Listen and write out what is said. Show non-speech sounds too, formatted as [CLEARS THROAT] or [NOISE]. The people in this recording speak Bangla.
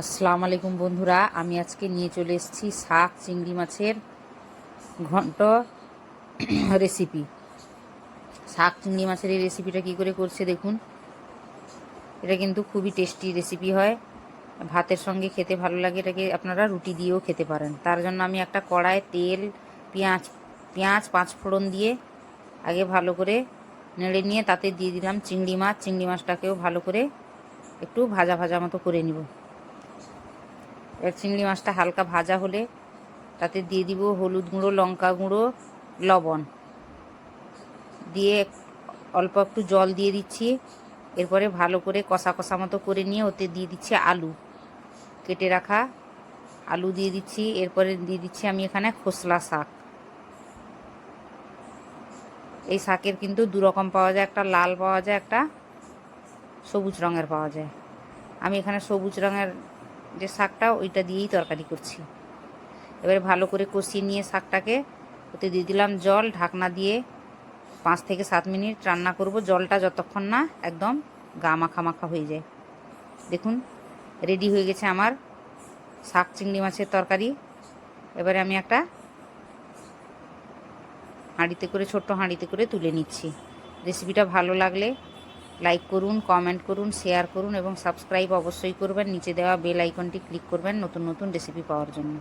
আসসালামু আলাইকুম বন্ধুরা, আমি আজকে নিয়ে চলে এসেছি শাক চিংড়ি মাছের ঘন্ট [CLEARS THROAT] রেসিপি শাক চিংড়ি মাছের এই রেসিপিটা কী করে করছে দেখুন। এটা কিন্তু খুবই টেস্টি রেসিপি হয়। ভাতের সঙ্গে খেতে ভালো লাগে, এটাকে আপনারা রুটি দিয়েও খেতে পারেন। তার জন্য আমি একটা কড়ায় তেল, পেঁয়াজ পেঁয়াজ পাঁচ ফোড়ন দিয়ে আগে ভালো করে নেড়ে নিয়ে তাতে দিয়ে দিলাম চিংড়ি মাছ। চিংড়ি মাছটাকেও ভালো করে একটু ভাজা ভাজা মতো করে নিব। এবার চিংড়ি মাছটা হালকা ভাজা হলে তাতে দিয়ে দিব হলুদ গুঁড়ো, লঙ্কা গুঁড়ো, লবণ। দিয়ে অল্প একটু জল দিয়ে দিচ্ছি। এরপরে ভালো করে কষা কষা মতো করে নিয়ে ওতে দিয়ে দিচ্ছি আলু। কেটে রাখা আলু দিয়ে দিচ্ছি। এরপরে দিয়ে দিচ্ছি আমি এখানে খোসলা শাক। এই শাকের কিন্তু দু রকম পাওয়া যায়, একটা লাল পাওয়া যায়, একটা সবুজ রঙের পাওয়া যায়। আমি এখানে সবুজ রঙের যে শাকটা ওইটা দিয়েই তরকারি করছি। এবারে ভালো করে কষিয়ে নিয়ে শাকটাকে ওতে দিয়ে দিলাম জল, ঢাকনা দিয়ে পাঁচ থেকে সাত মিনিট রান্না করব। জলটা যতক্ষণ না একদম গা মাখা মাখা হয়ে যায়। দেখুন, রেডি হয়ে গেছে আমার শাক চিংড়ি মাছের তরকারি। এবারে আমি একটা হাঁড়িতে করে, ছোট্ট হাঁড়িতে করে তুলে নিচ্ছি। রেসিপিটা ভালো লাগলে লাইক করুন কমেন্ট করুন শেয়ার করুন এবং সাবস্ক্রাইব অবশ্যই করবেন। নিচে দেওয়া বেল আইকনটি ক্লিক করবেন নতুন নতুন রেসিপি পাওয়ার জন্য।